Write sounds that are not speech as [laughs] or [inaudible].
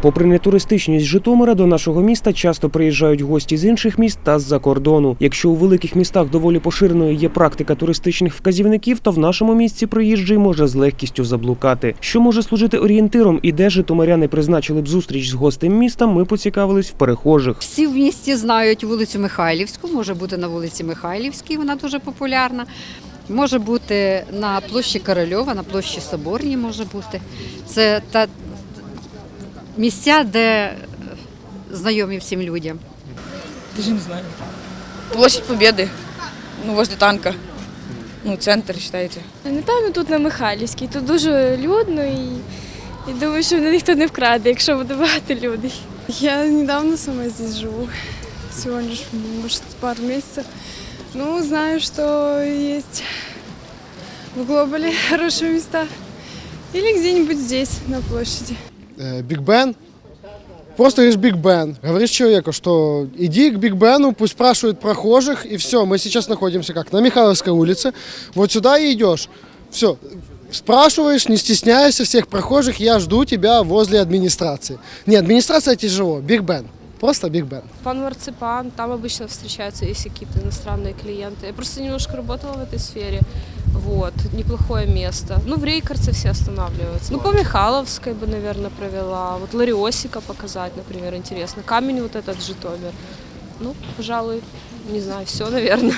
Попри нетуристичність Житомира, до нашого міста часто приїжджають гості з інших міст та з-за кордону. Якщо у великих містах доволі поширеною є практика туристичних вказівників, то в нашому місті приїжджий може з легкістю заблукати. Що може служити орієнтиром і де житомиряни призначили б зустріч з гостем міста, ми поцікавились в перехожих. Всі в місті знають вулицю Михайлівську, може бути на вулиці Михайлівській, вона дуже популярна. Може бути на площі Корольова, на площі Соборній може бути. Це та місця, де е, знайомі всім людям. Даже не знаю. Площадь Победы. Ну, возле танка. Ну, центр, считаете. Напевно, тут на Михайлівській. Тут дуже людно і, і думаю, що мене ніхто не вкраде, якщо буде багато людей. Я недавно сама здесь живу, всего лишь, может, пару месяцев. Ну, знаю, что есть в Глобале [laughs] хорошие места. Или где-нибудь здесь, на площади. Биг Бен. Просто говоришь Биг Бен. Говоришь человеку, что иди к Биг Бену, пусть спрашивают прохожих, и все. Мы сейчас находимся как? На Михайловской улице. Вот сюда и идешь. Все. Спрашиваешь, не стесняйся всех прохожих, я жду тебя возле администрации. Не, администрация тяжело, Биг Бен. Просто Биг Бен. Пан Марципан, там обычно встречаются есть какие-то иностранные клиенты. Я просто немножко работала в этой сфере. Вот, неплохое место. Ну, в Рейкарце все останавливаются. Ну, по Михайловской бы, наверное, провела. Вот Лариосика показать, например, интересно. Камень вот этот Житомир. Ну, пожалуй, не знаю, все, наверное.